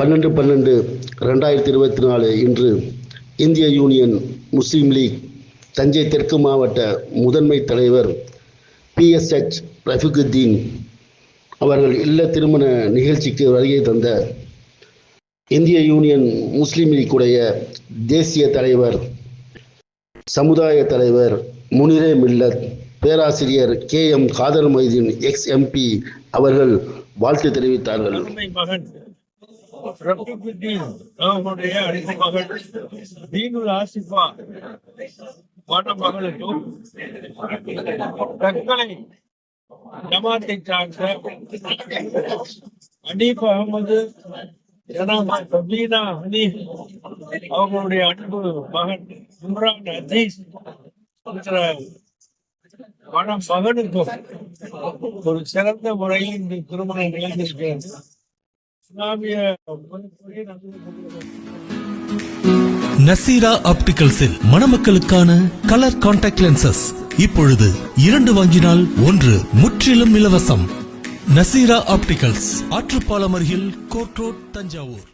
பன்னெண்டு பன்னெண்டு ரெண்டாயிரத்தி இருபத்தி நாலு இன்று இந்திய யூனியன் முஸ்லீம் லீக் தஞ்சை தெற்கு மாவட்ட முதன்மை தலைவர் பிஎஸ்ஹெச் ரஃபிகுத்தீன் அவர்கள் இல்ல திருமண நிகழ்ச்சிக்கு வருகை தந்த இந்திய யூனியன் முஸ்லீம் லீக்குடைய தேசிய தலைவர் சமுதாய தலைவர் முனிரே மில்லத் பேராசிரியர் K M Kader Mohideen ex MP அவர்கள் வாழ்த்து தெரிவித்தார்கள். அருமை மகன் ரஃபீக்குத்தீன் அவர்களுடைய அருமை தீனுல் ஆசிஃபா ஜமாத்தை சார்ந்த அனீப் அகமது சபீனா ஹனீப் அன்பு மகன் இம்ரான் அசீஸ் என்ற மகனுக்கும் ஒரு சிறந்த முறையில் இந்த திருமணம் நிகழ்ந்திருக்கிறது நசீரா ஆப்டிகல்ஸில் மணமக்களுக்கான கலர் கான்டாக்ட் லென்சஸ். இப்பொழுது இரண்டு வாங்கினால் ஒன்று முற்றிலும் இலவசம். நசீரா ஆப்டிகல்ஸ் ஆற்றுப்பாலம் அருகில் கோர்ட் ரோட் தஞ்சாவூர்.